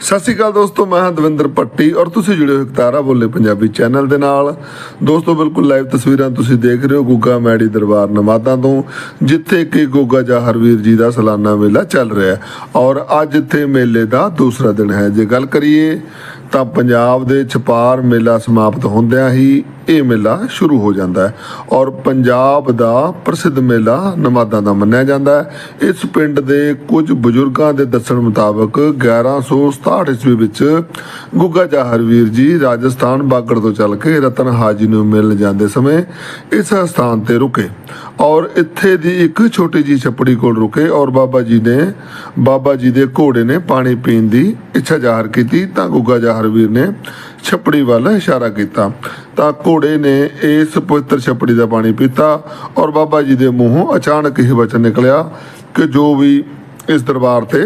ਸਤਿ ਸ਼੍ਰੀ ਅਕਾਲ ਦੋਸਤੋ, ਮੈਂ ਹਾਂ ਦਵਿੰਦਰ ਪੱਟੀ ਔਰ ਤੁਸੀਂ ਜੁੜੇ ਹੋ ਤਾਰਾ ਬੋਲੇ ਪੰਜਾਬੀ ਚੈਨਲ ਦੇ ਨਾਲ। ਦੋਸਤੋ, ਬਿਲਕੁਲ ਲਾਈਵ ਤਸਵੀਰਾਂ ਤੁਸੀਂ ਦੇਖ ਰਹੇ ਹੋ ਗੁੱਗਾ ਮੈੜੀ ਦਰਬਾਰ ਨਮਾਦਾਂ ਤੋਂ, ਜਿੱਥੇ ਕਿ ਗੁੱਗਾ ਜਹਰਵੀਰ ਜੀ ਦਾ ਸਾਲਾਨਾ ਮੇਲਾ ਚੱਲ ਰਿਹਾ ਹੈ ਔਰ ਅੱਜ ਇੱਥੇ ਮੇਲੇ ਦਾ ਦੂਸਰਾ ਦਿਨ ਹੈ। ਜੇ ਗੱਲ ਕਰੀਏ ਤਾਂ ਪੰਜਾਬ ਦੇ ਛਪਾਰ ਮੇਲਾ ਸਮਾਪਤ ਹੁੰਦਿਆਂ ਹੀ ਇਹ ਮੇਲਾ ਸ਼ੁਰੂ ਹੋ ਜਾਂਦਾ ਹੈ ਔਰ ਪੰਜਾਬ ਦਾ ਪ੍ਰਸਿੱਧ ਮੇਲਾ ਨਮਾਦਾਂ ਦਾ ਮੰਨਿਆ ਜਾਂਦਾ ਹੈ। ਇਸ ਪਿੰਡ ਦੇ ਕੁਝ ਬਜ਼ੁਰਗਾਂ ਦੇ ਦੱਸਣ ਮੁਤਾਬਕ 1167 ਈਸਵੀ ਵਿੱਚ ਗੁੱਗਾ ਜਾਹਰਵੀਰ ਜੀ ਰਾਜਸਥਾਨ ਬਾਗੜ ਤੋਂ ਚੱਲ ਕੇ ਰਤਨ ਹਾਜੀ ਨੂੰ ਮਿਲਣ ਜਾਂਦੇ ਸਮੇਂ ਇਸ ਸਥਾਨ ਤੇ ਰੁਕੇ। ਔਰ ਇੱਥੇ ਦੀ ਇੱਕ ਛੋਟੀ ਜੀ ਛੱਪੜੀ ਕੋਲ ਰੁਕੇ ਔਰ ਬਾਬਾ ਜੀ ਨੇ, ਬਾਬਾ ਜੀ ਦੇ ਘੋੜੇ ਨੇ ਪਾਣੀ ਪੀਣ ਦੀ ਇੱਛਾ ਜ਼ਾਹਰ ਕੀਤੀ, ਤਾਂ ਗੁੱਗਾ ਜ਼ਾਹਰ ਵੀਰ ਨੇ ਛੱਪੜੀ ਵੱਲ ਇਸ਼ਾਰਾ ਕੀਤਾ। ਤਾਂ ਘੋੜੇ ਨੇ ਇਸ ਪਵਿੱਤਰ ਛੱਪੜੀ ਦਾ ਪਾਣੀ ਪੀਤਾ ਔਰ ਬਾਬਾ ਜੀ ਦੇ ਮੂੰਹੋਂ ਅਚਾਨਕ ਹੀ ਵਚਨ ਨਿਕਲਿਆ ਕਿ ਜੋ ਵੀ ਇਸ ਦਰਬਾਰ ਤੇ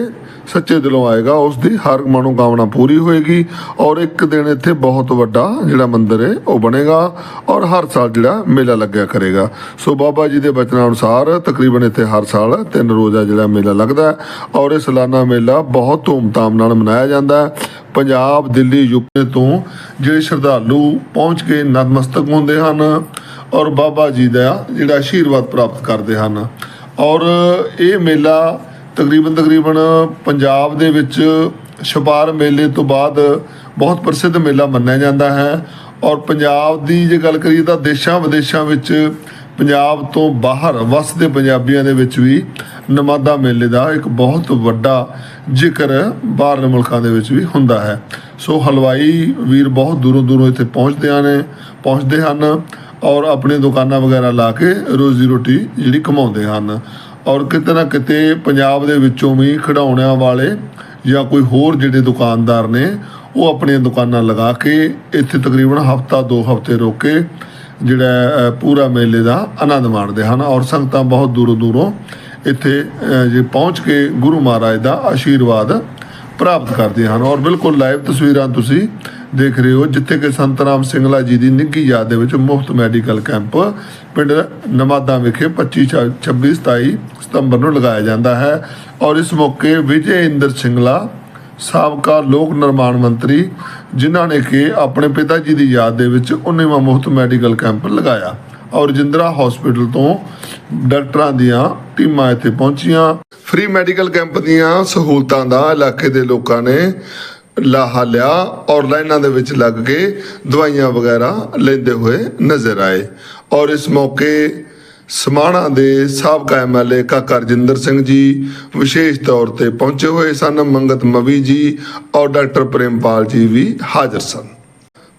ਸੱਚੇ ਦਿਲੋਂ ਆਏਗਾ, ਉਸ ਦੀ ਹਰ ਮਨੋਕਾਮਨਾ ਪੂਰੀ ਹੋਏਗੀ ਔਰ ਇੱਕ ਦਿਨ ਇੱਥੇ ਬਹੁਤ ਵੱਡਾ ਜਿਹੜਾ ਮੰਦਿਰ ਹੈ, ਉਹ ਬਣੇਗਾ ਔਰ ਹਰ ਸਾਲ ਜਿਹੜਾ ਮੇਲਾ ਲੱਗਿਆ ਕਰੇਗਾ। ਸੋ ਬਾਬਾ ਜੀ ਦੇ ਬਚਨਾਂ ਅਨੁਸਾਰ ਤਕਰੀਬਨ ਇੱਥੇ ਹਰ ਸਾਲ ਤਿੰਨ ਰੋਜ਼ਾ ਜਿਹੜਾ ਮੇਲਾ ਲੱਗਦਾ ਔਰ ਇਹ ਸਾਲਾਨਾ ਮੇਲਾ ਬਹੁਤ ਧੂਮਧਾਮ ਨਾਲ ਮਨਾਇਆ ਜਾਂਦਾ ਹੈ। ਪੰਜਾਬ, ਦਿੱਲੀ, ਯੂਪੀ ਤੋਂ ਜਿਹੜੇ ਸ਼ਰਧਾਲੂ ਪਹੁੰਚ ਕੇ ਨਤਮਸਤਕ ਹੁੰਦੇ ਹਨ ਔਰ ਬਾਬਾ ਜੀ ਦਾ ਜਿਹੜਾ ਆਸ਼ੀਰਵਾਦ ਪ੍ਰਾਪਤ ਕਰਦੇ ਹਨ। ਔਰ ਇਹ ਮੇਲਾ ਤਕਰੀਬਨ ਤਕਰੀਬਨ ਪੰਜਾਬ ਦੇ ਵਿੱਚ ਛਪਾਰ ਮੇਲੇ ਤੋਂ ਬਾਅਦ ਬਹੁਤ ਪ੍ਰਸਿੱਧ ਮੇਲਾ ਮੰਨਿਆ ਜਾਂਦਾ ਹੈ। ਔਰ ਪੰਜਾਬ ਦੀ ਜੇ ਗੱਲ ਕਰੀਏ ਤਾਂ ਦੇਸ਼ਾਂ ਵਿਦੇਸ਼ਾਂ ਵਿੱਚ ਪੰਜਾਬ ਤੋਂ ਬਾਹਰ ਵਸਦੇ ਪੰਜਾਬੀਆਂ ਦੇ ਵਿੱਚ ਵੀ ਨਮਾਦਾ ਮੇਲੇ ਦਾ ਇੱਕ ਬਹੁਤ ਵੱਡਾ ਜ਼ਿਕਰ ਬਾਹਰਲੇ ਮੁਲਕਾਂ ਦੇ ਵਿੱਚ ਵੀ ਹੁੰਦਾ ਹੈ। ਸੋ ਹਲਵਾਈ ਵੀਰ ਬਹੁਤ ਦੂਰੋਂ ਦੂਰੋਂ ਇੱਥੇ ਪਹੁੰਚਦੇ ਨੇ ਪਹੁੰਚਦੇ ਹਨ ਔਰ ਆਪਣੀ ਦੁਕਾਨਾਂ ਵਗੈਰਾ ਲਾ ਕੇ ਰੋਜ਼ੀ ਰੋਟੀ ਜਿਹੜੀ ਕਮਾਉਂਦੇ ਹਨ। ਔਰ ਕਿਤੇ ਨਾ ਕਿਤੇ ਪੰਜਾਬ ਦੇ ਵਿੱਚੋਂ ਵੀ ਖਿਡੌਣਿਆਂ ਵਾਲੇ ਜਾਂ ਕੋਈ ਹੋਰ ਜਿਹੜੇ ਦੁਕਾਨਦਾਰ ਨੇ, ਉਹ ਆਪਣੀਆਂ ਦੁਕਾਨਾਂ ਲਗਾ ਕੇ ਇੱਥੇ ਤਕਰੀਬਨ ਹਫਤਾ, ਦੋ ਹਫ਼ਤੇ ਰੋਕ ਕੇ ਜਿਹੜਾ ਪੂਰਾ ਮੇਲੇ ਦਾ ਆਨੰਦ ਮਾਣਦੇ ਹਨ ਔਰ ਸੰਗਤਾਂ ਬਹੁਤ ਦੂਰੋਂ ਦੂਰੋਂ ਇੱਥੇ ਜੇ ਪਹੁੰਚ ਕੇ ਗੁਰੂ ਮਹਾਰਾਜ ਦਾ ਆਸ਼ੀਰਵਾਦ ਪ੍ਰਾਪਤ ਕਰਦੇ ਹਨ। ਔਰ ਬਿਲਕੁਲ ਲਾਈਵ ਤਸਵੀਰਾਂ ਤੁਸੀਂ ਦੇਖ ਰਹੇ ਹੋ ਜਿੱਥੇ ਕਿ ਸੰਤ ਰਾਮ ਸਿੰਘਲਾ ਜੀ ਦੀ ਨਿੱਘੀ ਯਾਦ ਦੇ ਵਿੱਚ ਮੁਫਤ ਮੈਡੀਕਲ ਕੈਂਪ ਪਿੰਡ ਨਮਾਦਾ ਵਿਖੇ 25 26 27 ਸਤੰਬਰ ਨੂੰ ਲਗਾਇਆ ਜਾਂਦਾ ਹੈ ਔਰ ਇਸ ਮੌਕੇ ਵਿਜੇ ਇੰਦਰ ਸਿੰਘਲਾ ਸਾਬਕਾ ਲੋਕ ਨਿਰਮਾਣ ਮੰਤਰੀ, ਜਿਨ੍ਹਾਂ ਨੇ ਕਿ ਆਪਣੇ ਪਿਤਾ ਜੀ ਦੀ ਯਾਦ ਦੇ ਵਿੱਚ 19ਵਾਂ ਮੁਫਤ ਮੈਡੀਕਲ ਕੈਂਪ ਲਗਾਇਆ ਔਰ ਜਿੰਦਰਾ ਹਸਪੀਟਲ ਤੋਂ ਡਾਕਟਰਾਂ ਦੀਆਂ ਟੀਮਾਂ ਇੱਥੇ ਪਹੁੰਚੀਆਂ। ਫ੍ਰੀ ਮੈਡੀਕਲ ਕੈਂਪ ਦੀਆਂ ਸਹੂਲਤਾਂ ਦਾ ਇਲਾਕੇ ਦੇ ਲੋਕਾਂ ਨੇ ਲਾਹਾ ਲਿਆ ਔਰ ਲਾਈਨਾਂ ਦੇ ਵਿੱਚ ਲੱਗ ਕੇ ਦਵਾਈਆਂ ਵਗੈਰਾ ਲੈਂਦੇ ਹੋਏ ਨਜ਼ਰ ਆਏ। ਔਰ ਇਸ ਮੌਕੇ ਸਮਾਣਾ ਦੇ ਸਾਬਕਾ ਐਮਐਲਏ ਕਾਕਾ ਰਜਿੰਦਰ ਸਿੰਘ ਜੀ ਵਿਸ਼ੇਸ਼ ਤੌਰ ਤੇ ਪਹੁੰਚੇ ਹੋਏ ਸਨ। ਮੰਗਤ ਮਵੀ ਜੀ ਔਰ ਡਾਕਟਰ ਪ੍ਰੇਮਪਾਲ ਜੀ ਵੀ ਹਾਜ਼ਰ ਸਨ।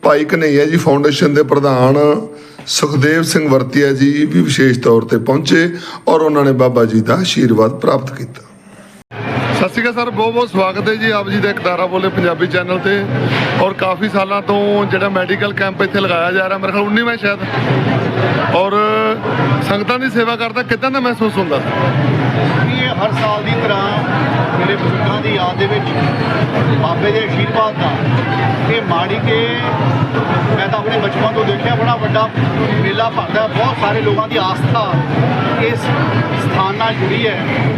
ਭਾਈ ਕਨਈਆ ਜੀ, ਫਾਊਂਡੇਸ਼ਨ ਦੇ ਪ੍ਰਧਾਨ ਸੁਖਦੇਵ ਸਿੰਘ ਵਰਤੀਆ ਜੀ ਵੀ ਵਿਸ਼ੇਸ਼ ਤੌਰ ਤੇ ਪਹੁੰਚੇ ਔਰ ਉਹਨਾਂ ਨੇ ਬਾਬਾ ਜੀ ਦਾ ਆਸ਼ੀਰਵਾਦ ਪ੍ਰਾਪਤ ਕੀਤਾ। ਸਤਿ ਸ਼੍ਰੀ ਅਕਾਲ ਸਰ, ਬਹੁਤ ਬਹੁਤ ਸਵਾਗਤ ਹੈ ਜੀ ਆਪ ਜੀ ਦਾ ਇਕਦਾਰਾ ਬੋਲੇ ਪੰਜਾਬੀ ਚੈਨਲ ਤੇ। ਔਰ ਕਾਫੀ ਸਾਲਾਂ ਤੋਂ ਜਿਹੜਾ ਮੈਡੀਕਲ ਕੈਂਪ ਇੱਥੇ ਲਗਾਇਆ ਜਾ ਰਿਹਾ, ਮੇਰੇ ਖਿਆਲ 19ਵਾਂ ਸ਼ਾਇਦ। ਔਰ ਸੰਗਤਾਂ ਦੀ ਸੇਵਾ ਕਰਦਾ, ਕਿਦਾਂ ਦਾ ਮਹਿਸੂਸ ਹੁੰਦਾ ਇਹ ਹਰ ਸਾਲ ਦੀ ਤਰ੍ਹਾਂ ਮੇਰੇ ਬਜ਼ੁਰਗਾਂ ਦੀ ਯਾਦ ਦੇ ਵਿੱਚ ਬਾਬੇ ਦੇ ਆਸ਼ੀਰਵਾਦ ਦਾ ਇਹ ਮਾੜੀ ਕੇ ਮੈਂ ਤਾਂ ਆਪਣੇ ਬਚਪਨ ਤੋਂ ਦੇਖਿਆ, ਬੜਾ ਵੱਡਾ ਮੇਲਾ ਭਰਦਾ ਬਹੁਤ ਸਾਰੇ ਲੋਕਾਂ ਦੀ ਆਸਥਾ ਇਸ ਸਥਾਨ ਨਾਲ ਜੁੜੀ ਹੈ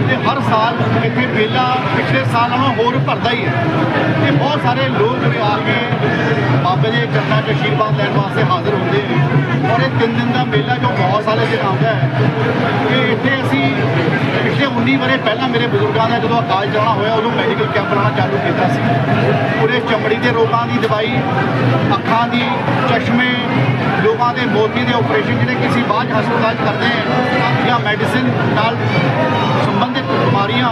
ਤੇ ਹਰ ਸਾਲ ਇੱਥੇ ਮੇਲਾ ਪਿਛਲੇ ਸਾਲ ਨਾਲੋਂ ਹੋਰ ਭਰਦਾ ਹੀ ਹੈ। ਤੇ ਬਹੁਤ ਸਾਰੇ ਲੋਕ ਵੀ ਆ ਕੇ ਬਾਬੇ ਦੇ ਚਰਨਾਂ 'ਚ ਆਸ਼ੀਰਵਾਦ ਲੈਣ ਵਾਸਤੇ ਹਾਜ਼ਰ ਹੁੰਦੇ ਨੇ। ਔਰ ਇਹ ਤਿੰਨ ਦਿਨ ਦਾ ਮੇਲਾ ਜੋ ਬਹੁਤ ਸਾਰੇ ਦਿਨ ਆਉਂਦਾ ਹੈ। ਇਹ ਇੱਥੇ ਅਸੀਂ 19 ਵਰੇ ਪਹਿਲਾਂ ਮੇਰੇ ਬਜ਼ੁਰਗਾਂ ਦਾ ਜਦੋਂ ਅਕਾਲ ਚਲਾਣਾ ਹੋਇਆ, ਉਦੋਂ ਮੈਡੀਕਲ ਕੈਂਪ ਲਾਉਣਾ ਚਾਲੂ ਕੀਤਾ ਸੀ। ਪੂਰੇ ਚਮੜੀ ਦੇ ਰੋਗਾਂ ਦੀ ਦਵਾਈ, ਅੱਖਾਂ ਦੀ, ਚਸ਼ਮੇ ਲੋਕਾਂ ਦੇ ਮੋਤੀ ਦੇ ਆਪਰੇਸ਼ਨ ਜਿਹੜੇ ਕਿਸੇ ਬਾਅਦ ਹਸਪਤਾਲ 'ਚ ਕਰਦੇ ਹੈ, ਜਾਂ ਮੈਡੀਸਿਨ ਨਾਲ ਸੰਬੰਧਿਤ ਬਿਮਾਰੀਆਂ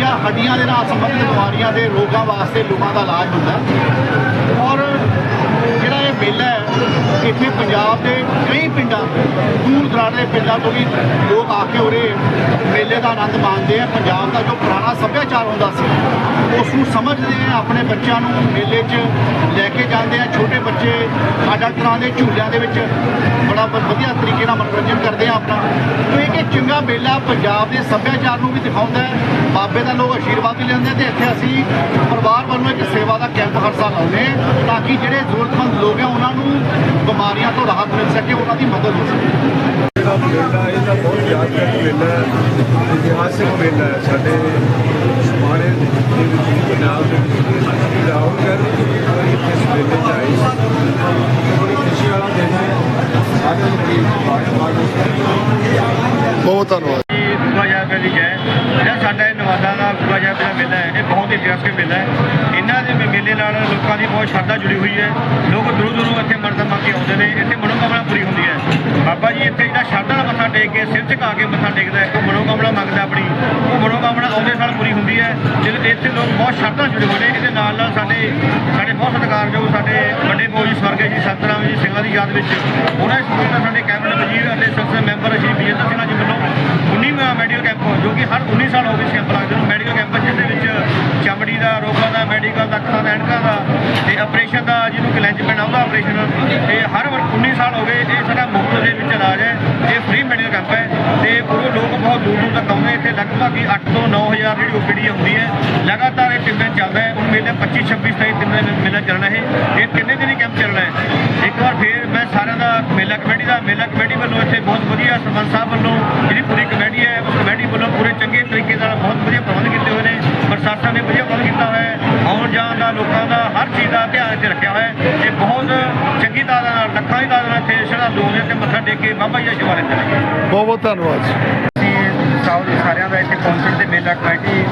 ਜਾਂ ਹੱਡੀਆਂ ਦੇ ਨਾਲ ਸੰਬੰਧਿਤ ਬਿਮਾਰੀਆਂ ਦੇ ਰੋਗਾਂ ਵਾਸਤੇ ਲੋਕਾਂ ਦਾ ਇਲਾਜ ਹੁੰਦਾ। ਮੇਲਾ ਹੈ। ਇੱਥੇ ਪੰਜਾਬ ਦੇ ਕਈ ਪਿੰਡਾਂ, ਦੂਰ ਦਰਾਡੇ ਦੇ ਪਿੰਡਾਂ ਤੋਂ ਵੀ ਲੋਕ ਆ ਕੇ ਉਰੇ ਮੇਲੇ ਦਾ ਆਨੰਦ ਮਾਣਦੇ ਆ। ਪੰਜਾਬ ਦਾ ਜੋ ਪੁਰਾਣਾ ਸੱਭਿਆਚਾਰ ਹੁੰਦਾ ਸੀ, ਉਸ ਨੂੰ ਸਮਝਦੇ ਆ, ਆਪਣੇ ਬੱਚਿਆਂ ਨੂੰ ਮੇਲੇ 'ਚ ਲੈ ਕੇ ਜਾਂਦੇ ਆ। ਛੋਟੇ ਬੱਚੇ ਅੱਡ-ਅੱਡ ਤਰ੍ਹਾਂ ਦੇ ਝੂਲਿਆਂ ਦੇ ਵਿੱਚ ਬੜਾ ਵਧੀਆ ਤਰੀਕੇ ਨਾਲ ਮਨੋਰੰਜਨ ਕਰਦੇ ਆ ਆਪਣਾ। ਤੇ ਇਹ ਕਿ ਚੰਗਾ ਮੇਲਾ ਪੰਜਾਬ ਦੇ ਸੱਭਿਆਚਾਰ ਨੂੰ ਵੀ ਦਿਖਾਉਂਦਾ ਹੈ। ਬਾਬੇ ਦਾ ਲੋਕ ਆਸ਼ੀਰਵਾਦ ਵੀ ਲੈਂਦੇ ਆ ਤੇ ਇੱਥੇ ਅਸੀਂ ਪਰਿਵਾਰ ਵੱਲੋਂ ਇੱਕ ਸੇਵਾ ਦਾ ਕੈਂਪ ਹਰ ਸਾਲ ਲਾਉਂਦੇ ਹਾਂ ਤਾਂ ਕਿ ਜਿਹੜੇ ਜ਼ਰੂਰਤਮੰਦ ਲੋਕ ਆ ਉਹਨਾਂ ਨੂੰ ਬਿਮਾਰੀਆਂ ਤੋਂ ਰਾਹਤ ਮਿਲ ਸਕੇ ਉਹਨਾਂ ਦੀ ਮਦਦ ਹੋ ਸਕੇ। ਜਿਹੜਾ ਮੇਲਾ ਬਹੁਤ ਯਾਦਗਾਰ ਮੇਲਾ ਹੈ ਇਤਿਹਾਸਿਕ ਮੇਲਾ ਹੈ ਸਾਡੇ ਸਮਾਣੇ ਪੰਜਾਬ ਦੇ ਰਾਹੁਲ ਗਾਂਧੀ ਇਸ ਮੇਲੇ 'ਚ ਆਏ ਬੜੀ ਖੁਸ਼ੀ ਵਾਲਾ ਦਿਨ ਹੈ। ਬਹੁਤ ਧੰਨਵਾਦ। ਜਿਹੜਾ ਸਾਡਾ ਇਹ ਨਵਾਦਾ ਦਾ ਗੁਗਾ ਸਾਹਿਬ ਦਾ ਮੇਲਾ ਹੈ, ਇਹ ਬਹੁਤ ਇਤਿਹਾਸਕ ਮੇਲਾ ਹੈ। ਇਹਨਾਂ ਦੇ ਮੇਲੇ ਨਾਲ ਲੋਕਾਂ ਦੀ ਬਹੁਤ ਸ਼ਰਧਾ ਜੁੜੀ ਹੋਈ ਹੈ। ਲੋਕ ਦੂਰੋਂ ਦੂਰੋਂ ਇੱਥੇ ਮੰਨਤਾਂ ਮੰਗ ਕੇ ਆਉਂਦੇ ਨੇ, ਇੱਥੇ ਮਨੋਕਾਮਨਾ ਪੂਰੀ ਹੁੰਦੀ ਹੈ। ਬਾਬਾ ਜੀ, ਇੱਥੇ ਜਿਹੜਾ ਸ਼ਰਧਾ ਨਾਲ ਮੱਥਾ ਟੇਕ ਕੇ, ਸਿਰ ਝੁਕਾ ਕੇ ਮੱਥਾ ਟੇਕਦਾ ਹੈ, ਉਹ ਮਨੋਕਾਮਨਾ ਮੰਗਦਾ ਆਪਣੀ। ਉਹ ਮਨੋਕਾਮਨਾ ਆਉਂਦੇ ਸਾਲ ਪੂਰੀ ਹੁੰਦੀ ਹੈ ਜਦੋਂ ਇੱਥੇ ਲੋਕ ਬਹੁਤ ਸ਼ਰਧਾ ਜੁੜੇ ਹੋਏ ਨੇ। ਇਹਦੇ ਨਾਲ ਨਾਲ ਸਾਡੇ ਸਾਡੇ ਬਹੁਤ ਸਤਿਕਾਰਯੋਗ ਸਾਡੇ ਵੱਡੇ ਬੋਝ ਸਵਰਗੇ ਜੀ ਸਤਨਾਮ ਜੀ, ਸਿੰਘਾਂ ਦੀ ਯਾਦ ਵਿੱਚ ਉਹਨਾਂ ਦੇ ਸਪੋਰਟ ਸਾਡੇ ਕੈਬਨਿਟ ਵਜ਼ੀਰ ਅਤੇ ਸੰਸਦ ਮੈਂਬਰ ਸ਼੍ਰੀ ਬੀਐਸ ਸਿੰਘਾਂ ਜੀ ਵੱਲੋਂ 19ਵਾਂ ਮੈਡੀਕਲ ਕੈਂਪ ਜੋ ਕਿ ਹਰ 19 ਸਾਲ ਹੋ ਗਏ ਕੈਂਪ ਲੱਗਦੇ ਨੂੰ ਮੈਡੀਕਲ ਕੈਂਪ ਜਿਹਦੇ ਵਿੱਚ ਚਮੜੀ ਦਾ, ਰੋਗਾਂ ਦਾ ਮੈਡੀਕਲ ਦਾ, ਅੱਖਾਂ ਦਾ, ਐਨਕਾਂ ਦਾ ਤੇ ਆਪਰੇਸ਼ਨ ਦਾ ਜਿਹਨੂੰ ਕਿ ਲੈਂਜ ਪੈਣਾ ਆਪਰੇਸ਼ਨ ਇਹ ਹਰ ਵਾਰ 19 ਸਾਲ ਹੋ ਗਏ, ਇਹ ਸਾਡਾ ਮੁਫਤ ਦੇ ਵਿੱਚ ਇਲਾਜ ਹੈ। ਇਹ ਫ੍ਰੀ ਮੈਡੀਕਲ ਕੈਂਪ ਹੈ ਤੇ ਉਹ ਲੋਕ ਬਹੁਤ ਦੂਰ ਦੂਰ ਤੱਕ ਆਉਂਦੇ, ਇੱਥੇ ਲਗਭਗ ਹੀ 8 ਤੋਂ 9000 ਜਿਹੜੀ ਓਪੀਡੀ ਹੁੰਦੀ ਹੈ, ਲਗਾਤਾਰ ਇਹ ਤਿੰਨ ਦਿਨ ਚੱਲਦਾ ਹੈ। ਹੁਣ ਮੇਲੇ 25 26 27 ਤਿੰਨ ਦਿਨ ਮੇਲਾ ਚੱਲਣਾ ਹੈ। ਇਹ ਤਿੰਨੇ ਦਿਨ ਹੀ ਕੈਂਪ ਚੱਲਣਾ ਹੈ? ਇੱਕ ਵਾਰ ਫੇਰ ਮੈਂ ਸਾਰਿਆਂ ਦਾ ਮੇਲਾ ਕਮੇਟੀ ਦਾ, ਮੇਲਾ ਕਮੇਟੀ ਵੱਲੋਂ ਇੱਥੇ ਬਹੁਤ ਵਧੀਆ ਸਰਪੰਚ ਸਾਹਿਬ ਵੱਲੋਂ ਜਿਹੜੀ ਪੂਰੀ ਕਮੇਟੀ ਹੈ ਉਸ ਕਮੇਟੀ ਵੱਲੋਂ ਪੂਰੇ ਚੰਗੇ ਤਰੀਕੇ ਨਾਲ ਬਹੁਤ ਵਧੀਆ ਪ੍ਰਬੰਧ ਕੀਤੇ ਹੋਏ ਨੇ ਪ੍ਰਸ਼ਾਸਨ ਨੇ ਵਧੀਆ ਪ੍ਰਬੰਧ ਕੀਤਾ ਹੋਇਆ ਹੈ ਆਉਣ ਜਾਣ ਦਾ ਲੋਕਾਂ ਦਾ ਹਰ ਚੀਜ਼ ਦਾ ਧਿਆਨ ਇੱਥੇ ਰੱਖਿਆ ਹੋਇਆ ਹੈ ਤੇ ਬਹੁਤ ਚੰਗੀ ਤਾਦਾਦ ਨਾਲ ਲੱਖਾਂ ਦੀ ਤਾਦਾਦ ਨਾਲ ਇੱਥੇ ਸ਼ਰਧਾਲੂ ਆਉਂਦੇ ਤੇ ਮੱਥਾ ਟੇਕ ਕੇ ਬਾਬਾ ਜੀ ਦਾ ਸ਼ਿਵਾ ਲੈਂਦੇ ਨੇ ਬਹੁਤ ਬਹੁਤ ਧੰਨਵਾਦ ਅਸੀਂ ਸਾਊ ਸਾਰਿਆਂ ਦਾ ਇੱਥੇ ਪਹੁੰਚਣ ਤੇ ਮੇਲਾ ਕਮੇਟੀ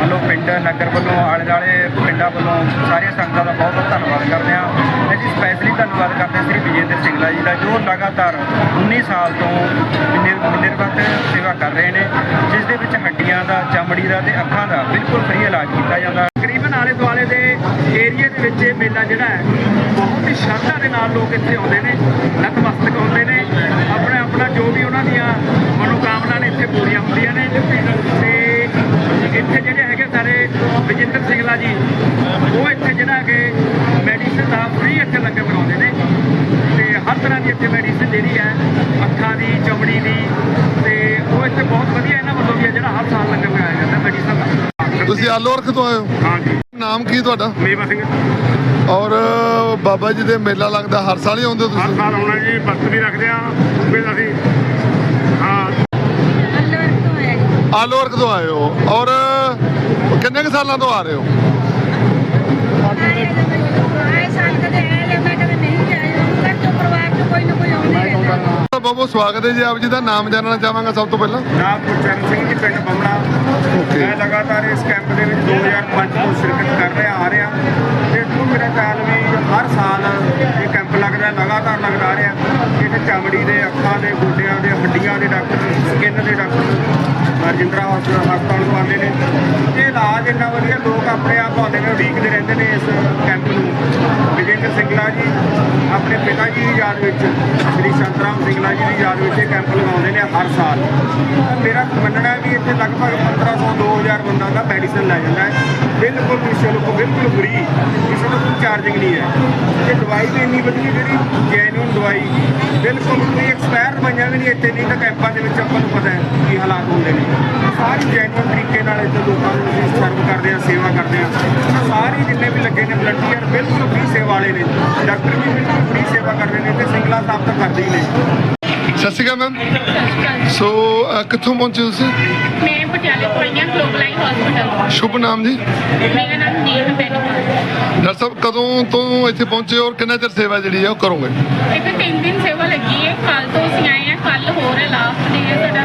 ਵੱਲੋਂ ਪਿੰਡ ਨਗਰ ਵੱਲੋਂ, ਆਲੇ ਦੁਆਲੇ ਪਿੰਡਾਂ ਵੱਲੋਂ ਸਾਰੀਆਂ ਸੰਗਤਾਂ ਦਾ ਬਹੁਤ ਬਹੁਤ ਧੰਨਵਾਦ ਕਰਦੇ ਹਾਂ। ਅਸੀਂ ਸਪੈਸ਼ਲੀ ਧੰਨਵਾਦ ਕਰਦੇ ਹਾਂ ਸ੍ਰੀ ਵਿਜੇਂਦਰ ਸਿੰਘਲਾ ਜੀ ਦਾ, ਜੋ ਲਗਾਤਾਰ 19 ਸਾਲ ਤੋਂ ਨਿਰ- ਨਿਰਵਤ ਸੇਵਾ ਕਰ ਰਹੇ ਨੇ, ਜਿਸ ਦੇ ਵਿੱਚ ਹੱਡੀਆਂ ਦਾ, ਚਮੜੀ ਦਾ ਤੇ ਅੱਖਾਂ ਦਾ ਬਿਲਕੁਲ ਫ੍ਰੀ ਇਲਾਜ ਕੀਤਾ ਜਾਂਦਾ। ਤਕਰੀਬਨ ਆਲੇ ਦੁਆਲੇ ਦੇ ਏਰੀਏ ਦੇ ਵਿੱਚ ਇਹ ਮੇਲਾ ਜਿਹੜਾ ਹੈ, ਬਹੁਤ ਹੀ ਸ਼ਰਧਾ ਦੇ ਨਾਲ ਲੋਕ ਇੱਥੇ ਆਉਂਦੇ ਨੇ। ਨਤਮਸਤਕ ਹੁੰਦੇ ਨੇ ਆਪਣਾ ਆਪਣਾ ਜੋ ਵੀ ਉਹਨਾਂ ਦੀਆਂ ਮਨੋਕਾਮਨਾ ਨੇ ਇੱਥੇ ਪੂਰੀਆਂ ਹੁੰਦੀਆਂ ਨੇ ਤੇ ਇੱਥੇ ਜਿਹੜੇ ਹੈਗੇ ਸਾਰੇ ਵਿਜੇਂਦਰ ਸਿੰਘਲਾ ਜੀ। ਉਹ ਇੱਥੇ ਜਿਹੜਾ ਕਿ ਮੈਡੀਸਨ ਦਾ ਫ੍ਰੀ ਇੱਥੇ ਲੰਗਰ ਬਣਾਉਂਦੇ ਨੇ। ਤੇ ਹਰ ਤਰ੍ਹਾਂ ਦੀ ਇੱਥੇ ਮੈਡੀਸਨ ਜਿਹੜੀ ਹੈ ਅੱਖਾਂ ਦੀ ਚਮੜੀ ਦੀ ਤੇ ਉਹ ਇੱਥੇ ਬਹੁਤ ਵਧੀਆ ਇਹਨਾਂ ਵੱਲੋਂ ਵੀ ਹੈ ਜਿਹੜਾ ਹਰ ਸਾਲ ਲੰਗਰ ਲਗਾਇਆ ਜਾਂਦਾ ਮੈਡੀਸਨ ਦਾ। ਤੁਸੀਂ ਆਲੂ ਵਰਖ ਤੋਂ ਆਏ ਹੋ? ਹਾਂਜੀ ਨਾਮ ਕੀ ਤੁਹਾਡਾ? ਮੇਵਾ ਸਿੰਘ। ਔਰ ਬਾਬਾ ਜੀ ਦੇ ਮੇਲਾ ਲੱਗਦਾ ਹਰ ਸਾਲ ਹੀ ਆਉਂਦੇ ਹੋ ਤੁਸੀਂ? ਸਾਲ ਆਉਣਾ ਜੀ ਵਕਤ ਵੀ ਰੱਖਦੇ ਆ ਫਿਰ ਅਸੀਂ ਹਾਂ। ਆਲੂ ਵਰਖ ਤੋਂ ਆਏ ਹੋ। ਔਰ ਕਿੰਨੇ ਕੁ ਸਾਲਾਂ ਤੋਂ ਆ ਰਹੇ ਹੋ? ਬਹੁਤ ਬਹੁਤ ਸਵਾਗਤ ਹੈ ਜੀ ਆਪ ਜੀ ਦਾ ਨਾਮ ਜਾਣਨਾ ਚਾਹਾਂਗਾ ਸਭ ਤੋਂ ਪਹਿਲਾਂ। ਨਾਮ ਗੁਰਚਰਨ ਸਿੰਘ ਜੀ ਪਿੰਡ ਬੰਮੜਾ ਓਕੇ ਮੈਂ ਲਗਾਤਾਰ ਇਸ ਕੈਂਪ ਦੇ ਵਿੱਚ 2005 ਤੋਂ ਸ਼ਿਰਕਤ ਕਰ ਰਿਹਾ ਆ ਰਿਹਾ। ਤੇ ਤੋਂ ਮੇਰਾ ਖਿਆਲ ਵੀ ਹਰ ਸਾਲ ਇਹ ਕੈਂਪ ਲੱਗਦਾ ਲਗਾਤਾਰ ਲੱਗਦਾ ਰਿਹਾ। ਇੱਥੇ ਚਮੜੀ ਦੇ ਅੱਖਾਂ ਦੇ ਗੋਡਿਆਂ ਦੇ ਹੱਡੀਆਂ ਦੇ ਡਾਕਟਰ ਸਕਿਨ ਦੇ ਡਾਕਟਰ ਰਜਿੰਦਰਾ ਹਸਪਤਾਲ ਹਸਪਤਾਲ ਤੋਂ ਆਉਂਦੇ ਨੇ। ਇਹ ਇਲਾਜ ਇੰਨਾ ਵਧੀਆ, ਲੋਕ ਆਪਣੇ ਆਪ ਆਉਂਦੇ ਨੇ ਉਡੀਕਦੇ ਰਹਿੰਦੇ ਨੇ ਇਸ ਕੈਂਪ ਨੂੰ। ਵਿਜੇਂਦਰ ਸਿੰਘਲਾ ਜੀ, ਆਪਣੇ ਪਿਤਾ ਜੀ ਦੀ ਯਾਦ ਵਿੱਚ, ਸ੍ਰੀ ਸੰਤਰਾਮ ਸਿੰਘਲਾ ਜੀ ਦੀ ਯਾਦ ਵਿੱਚ ਇਹ ਕੈਂਪ ਲਗਾਉਂਦੇ ਨੇ ਹਰ ਸਾਲ। ਤਾਂ ਮੇਰਾ ਮੰਨਣਾ ਵੀ ਇੱਥੇ ਲਗਭਗ 1500 2000 ਬੰਦਾ ਦਾ ਮੈਡੀਸਨ ਲੈ ਜਾਂਦਾ ਹੈ। ਬਿਲਕੁਲ ਨਿਸ਼ੁਲਕ ਬਿਲਕੁਲ ਫ੍ਰੀ ਕਿਸੇ ਦਾ ਕੋਈ ਚਾਰਜਿੰਗ ਨਹੀਂ ਹੈ। ਤੇ ਦਵਾਈ ਵੀ ਇੰਨੀ ਵਧੀਆ ਜਿਹੜੀ ਜੈਨੂਨ ਦਵਾਈ, ਬਿਲਕੁਲ ਕੋਈ ਐਕਸਪਾਇਰ ਦਵਾਈਆਂ ਵੀ ਨਹੀਂ ਇੱਥੇ, ਨਹੀਂ ਤਾਂ ਕੈਂਪਾਂ ਦੇ ਵਿੱਚ ਆਪਾਂ ਨੂੰ ਪਤਾ ਹੈ। ਕੀ ਹਾਲਾਤ ਹੁੰਦੇ ਨੇ? ਸਾਰੇ ਜੈਨੂਨ ਤਰੀਕੇ ਨਾਲ ਇੱਥੇ ਲੋਕਾਂ ਨੂੰ ਅਸੀਂ ਸਰਵ ਕਰਦੇ ਹਾਂ, ਸੇਵਾ ਕਰਦੇ ਹਾਂ। ਸਾਰੇ ਜਿੰਨੇ ਵੀ ਲੱਗੇ ਨੇ ਵਲੰਟੀਅਰ ਬਿਲਕੁਲ ਫ੍ਰੀ ਸੇਵਾ ਵਾਲੇ ਨੇ। ਡਾਕਟਰ ਵੀ ਬਿਲਕੁਲ ਫ੍ਰੀ ਸੇਵਾ ਕਰ ਰਹੇ ਨੇ ਤੇ ਸਿੰਗਲਾ ਸਾਹਿਬ ਤਾਂ ਕਰਦੇ ਹੀ ਨੇ। ਸਤਿ ਸ਼੍ਰੀ ਅਕਾਲ ਮੈਮ। ਸੋ ਅ, ਕਿੱਥੋਂ ਪਹੁੰਚੇ ਤੁਸੀਂ? ਮੈਂ ਪਟਿਆਲੇ ਤੋਂ ਆਈ ਹਾਂ ਗਲੋਬਲ ਲਾਈਫ ਹਸਪੀਟਲ ਸ਼ੁਭ ਨਾਮ ਜੀ। ਮੇਰਾ ਨਾਮ ਨੀਲ ਬੈਣੀ ਡਾਕਟਰ ਸਾਹਿਬ ਕਦੋਂ ਤੋਂ ਇੱਥੇ ਪਹੁੰਚੇ ਔਰ ਕਿੰਨਾ ਚਿਰ ਸੇਵਾ ਜਿਹੜੀ ਹੈ ਉਹ ਕਰੋਗੇ? ਇੱਥੇ ਤਿੰਨ ਦਿਨ ਸੇਵਾ ਲੱਗੀ ਹੈ। ਕੱਲ ਤੋਂ ਅਸੀਂ ਆਏ ਹਾਂ ਕੱਲ ਹੋ ਰਿਹਾ ਲਾਸਟ ਡੇ ਹੈ ਸਾਡਾ।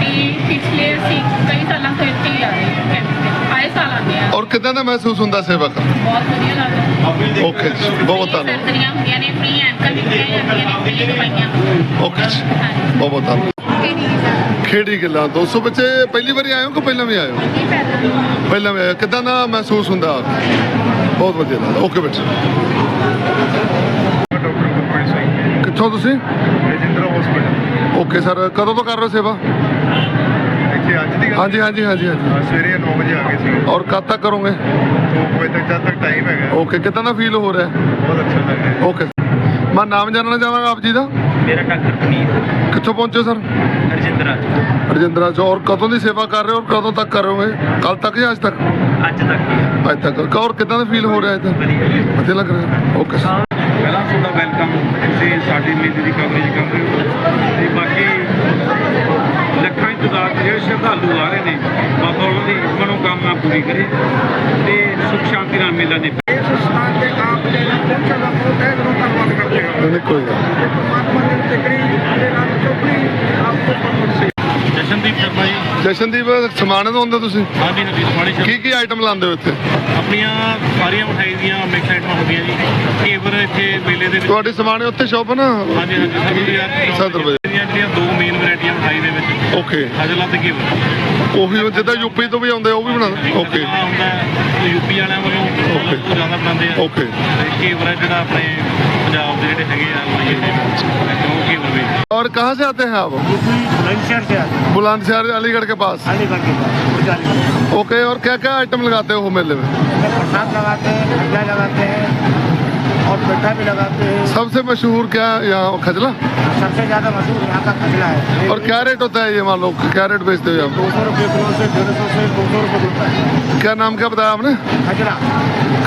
ਤੇ ਪਿਛਲੇ ਅਸੀਂ ਕਈ ਸਾਲਾਂ ਤੋਂ ਇੱਥੇ ਹੀ ਆ ਰਹੇ ਹਾਂ। ਕੈਂਪ ਤੇ ਔਰ ਕਿਦਾਂ ਦਾ ਮਹਿਸੂਸ ਹੁੰਦਾ ਸੇਵਾ ਕਰ ਬਹੁਤ ਵਧੀਆ ਲੱਗਦਾ। ਓਕੇ ਜੀ ਬਹੁਤ ਧੰਨਵਾਦ। ਸਰਜਰੀਆਂ ਹੁੰਦੀਆਂ ਨੇ ਫ੍ਰੀ ਐਂਕਲ ਦਿੱਤੀਆਂ ਜਾਂਦੀਆਂ ਨੇ ਫ੍ਰੀ ਦਵਾਈਆਂ ਓਕੇ ਜੀ ਬਹੁਤ ਬਹੁਤ ਧੰਨਵਾਦ। ਖੇੜੀ ਗੱਲਾਂ 200 ਬੱਚੇ ਪਹਿਲੀ ਵਾਰੀ ਆਏ ਹੋ ਕਿ ਪਹਿਲਾਂ ਵੀ ਆਏ ਹੋ? ਪਹਿਲਾਂ। ਵੀ ਆਏ। ਕਿੱਦਾਂ ਦਾ ਮਹਿਸੂਸ ਹੁੰਦਾ ਬਹੁਤ ਵਧੀਆ ਲੱਗਦਾ। ਓਕੇ ਬੱਚੇ ਕਿੱਥੋਂ ਤੁਸੀਂ? ਰਜਿੰਦਰਾ ਹਸਪੀਟਲ ਓਕੇ ਸਰ ਕਦੋਂ ਤੋਂ ਕਰ ਰਹੇ ਹੋ ਸੇਵਾ? ਅੱਜ ਦੀ ਗੱਲ ਹਾਂਜੀ ਹਾਂਜੀ ਹਾਂਜੀ ਹਾਂਜੀ। ਹਾਂ, ਸਵੇਰੇ 9 ਵਜੇ ਆ ਗਏ ਸੀ। ਔਰ ਕਦ ਤੱਕ ਕਰੋਗੇ? 2 ਵਜੇ ਤੱਕ ਜਦ ਤੱਕ ਟਾਈਮ ਹੈਗਾ। ਓਕੇ ਕਿੱਦਾਂ ਦਾ ਫੀਲ ਹੋ ਰਿਹਾ? ਬਹੁਤ ਅੱਛਾ ਲੱਗ ਰਿਹਾ। ਓਕੇ ਮੈਂ ਨਾਮ ਜਾਣਨਾ ਚਾਹਾਂਗਾ ਆਪ ਜੀ ਦਾ? ਮੇਰਾ ਡਾਕਟਰ ਪਨੀਤ ਕਿੱਥੋਂ ਪਹੁੰਚੇ ਸਰ ਰਜਿੰਦਰਾ ਰਜਿੰਦਰਾ ਚ ਔਰ ਕਦੋਂ ਦੀ ਸੇਵਾ ਕਰ ਰਹੇ ਹੋ ਔਰ ਕਦੋਂ ਤੱਕ ਕਰੋਗੇ? ਕੱਲ ਤੱਕ ਜਾਂ ਅੱਜ ਤੱਕ? ਅੱਜ ਤੱਕ ਹੀ ਆ। ਅੱਜ ਤੱਕ। ਔਰ ਕਿੱਦਾਂ ਦਾ ਫੀਲ ਹੋ ਰਿਹਾ ਇੱਥੇ? ਵਧੀਆ ਜੀ। ਵਧੀਆ ਲੱਗ ਰਿਹਾ। ਓਕੇ ਸਰ ਪਹਿਲਾਂ ਤੁਹਾਡਾ ਵੈਲਕਮ ਤੁਸੀਂ ਸਾਡੀ ਮੇਲੇ ਦੀ ਕਵਰੇਜ ਕਰ ਰਹੇ ਹੋ। ਤੇ ਬਾਕੀ ਜਿਹੜੇ ਸ਼ਰਧਾਲੂ ਆ ਰਹੇ ਨੇ ਬਾਬਾ ਉਹਨਾਂ ਦੀ ਮਨੋਕਾਮਨਾ ਪੂਰੀ ਕਰੇ ਤੇ ਸੁਖ ਸ਼ਾਂਤੀ ਨਾਲ ਮੇਲਾ ਦੇ ਇਸ ਜੀ ਦਾ ਪਹੁੰਚਣ ਦਾ ਬਹੁਤ ਹਾਂ ਜੀ। ਜਸ਼ਨਦੀਪ ਸਮਾਨ ਤੋਂ ਸਮਾਨੀ ਕੀ ਕੀ ਆਈਟਮ ਲਾਉਂਦੇ ਹੋ ਇੱਥੇ? ਆਪਣੀਆਂ ਸਾਰੀਆਂ ਮਠਾਈ ਦੀਆਂ ਮਿਕਸ ਆਈਟਮਾਂ ਹੁੰਦੀਆਂ ਜੀ। ਕੇਵਰ ਇੱਥੇ ਮੇਲੇ ਦੇ ਵਿੱਚ ਤੁਹਾਡੇ ਸਮਾਨ ਉੱਥੇ ਸ਼ੋਪ ਨਾ? ਹਾਂਜੀ ਹਾਂਜੀ 70 ਵਜੇ ਓਕੇ ਹਜਲਾ ਤੇ ਕੇਵਰ ਉਹੀ ਜਿੱਦਾਂ ਯੂਪੀ ਤੋਂ ਵੀ ਆਉਂਦੇ ਆ, ਉਹ ਵੀ ਬਣਾਉਂਦੇ ਓਕੇ ਹਜਲਾ ਹੁੰਦਾ ਯੂਪੀ ਵਾਲਿਆਂ ਵੱਲੋਂ Okay. ਉਹ ਜ਼ਿਆਦਾ ਬਣਾਉਂਦੇ ਆ ਓਕੇ ਤੇ ਕੇਵਰ ਹੈ ਜਿਹੜਾ ਆਪਣੇ ਪੰਜਾਬ ਦੇ ਜਿਹੜੇ ਹੈਗੇ ਆ ਲੋਹੀਏ ਦੇ ਉਹ ਕੇਵਰ ਵੀ और कहाँ से आते हैं आप लंचर से आते बुलंदशहर अलीगढ़ के पास अलीगढ़ के पास ओके और क्या क्या आइटम लगाते हो मेले में प्रसाद लगाते हैं ठंडा लगाते हैं और पेठा भी लगाते हैं। सबसे मशहूर क्या यहाँ खजला? सबसे ज़्यादा मशहूर यहाँ का खजला है। और क्या रेट होता है ये मान लो? क्या रेट बेचते हो दो सौ रुपये किलो से डेढ़ सौ से दो सौ रुपये किलो है। क्या नाम क्या बताया आपने? खजरा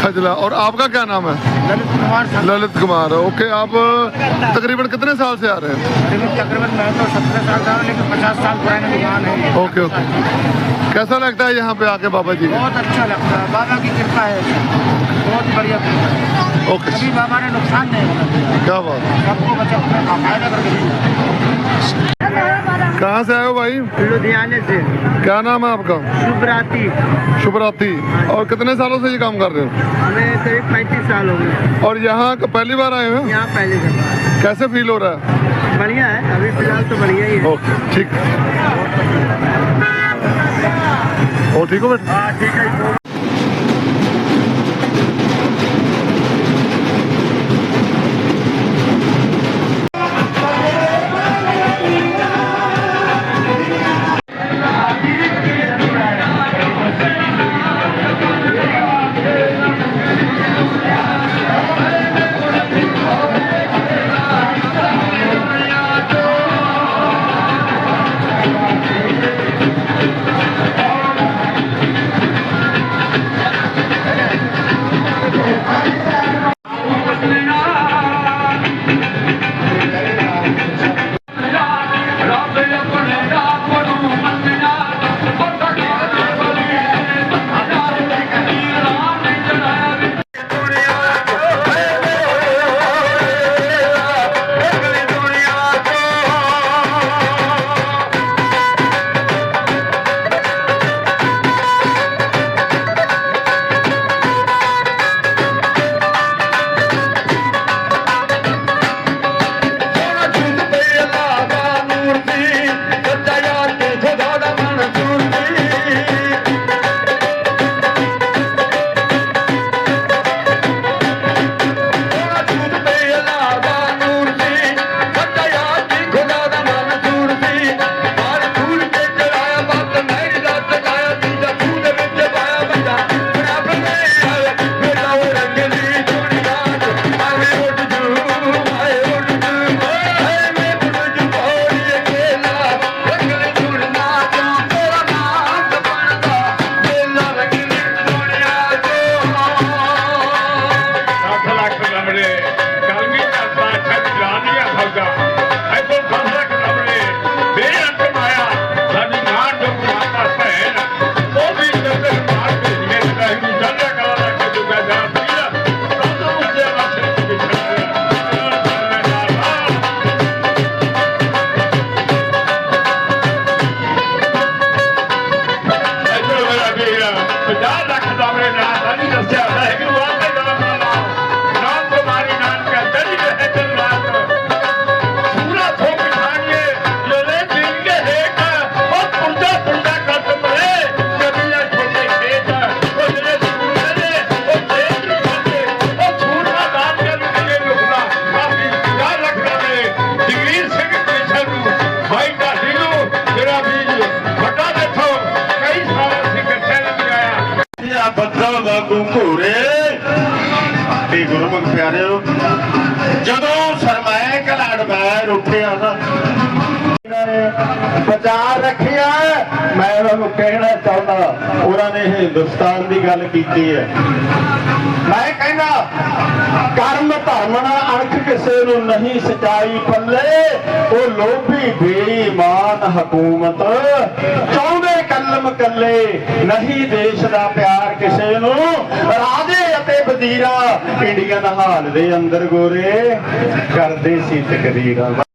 खजला। और आपका क्या नाम है? ललित कुमार ललित कुमार। ओके आप तकरीबन कितने साल से आ रहे हैं? तकरीबन मैं तो सत्रह साल का लेकिन पचास साल पुरानी दुकान है। Okay okay. कैसा लगता है यहाँ पे आके बाबा जी? बहुत अच्छा लगता है। बाबा की कृपा है। बहुत बढ़िया है। ओके। कभी बाबा ने नुकसान नहीं होना दिया क्या बात है। सबको बचा फ़ायदा करके दिया कहाँ से आए हो भाई? लुधियाने से। क्या नाम है आपका? शुभराती शुभराती और कितने सालों से ये काम कर रहे हो? हमें करीब पैंतीस साल हो गए। और यहाँ पहली बार आए हो? यहाँ पहले जगह कैसे फील हो रहा है? बढ़िया है। अभी फ़िलहाल तो बढ़िया ही है। ओके ठीक। और ठीक हो बेटा? हाँ ठीक है। ਗੁਰਮੁਖ ਪਿਆਰਿਓ, ਜਦੋਂ ਸਰਮਾਏ ਕਲਾੜ ਮੈਰ ਉੱਠਿਆ ਨਾ ਇਹਨਾਂ ਨੇ ਬਚਾ ਰੱਖਿਆ। ਮੈਂ ਉਹਨਾਂ ਨੂੰ ਕਹਿਣਾ ਚਾਹੁੰਦਾ, ਉਹਨਾਂ ਨੇ ਹਿੰਦੁਸਤਾਨ ਦੀ ਗੱਲ ਕੀਤੀ ਹੈ। ਮੈਂ ਕਹਿੰਦਾ, ਕਰਮ ਧਰਮ ਨਾਲ ਅਣਖ ਕਿਸੇ ਨੂੰ ਨਹੀਂ ਸਚਾਈ ਪੱਲੇ ਉਹ ਲੋਭੀ ਬੇਈਮਾਨ ਹਕੂਮਤ। ਚਾਹੁੰਦੇ ਕਲਮ ਕੱਲੇ, ਨਹੀਂ ਦੇਸ਼ ਦਾ ਪਿਆਰ ਕਿਸੇ ਨੂੰ। ਰਾਜ ਅਤੇ ਵਜ਼ੀਰਾ ਇੰਡੀਅਨ ਹਾਲ ਦੇ ਅੰਦਰ ਗੋਰੇ ਕਰਦੇ ਸੀ ਤਕਰੀਰਾਂ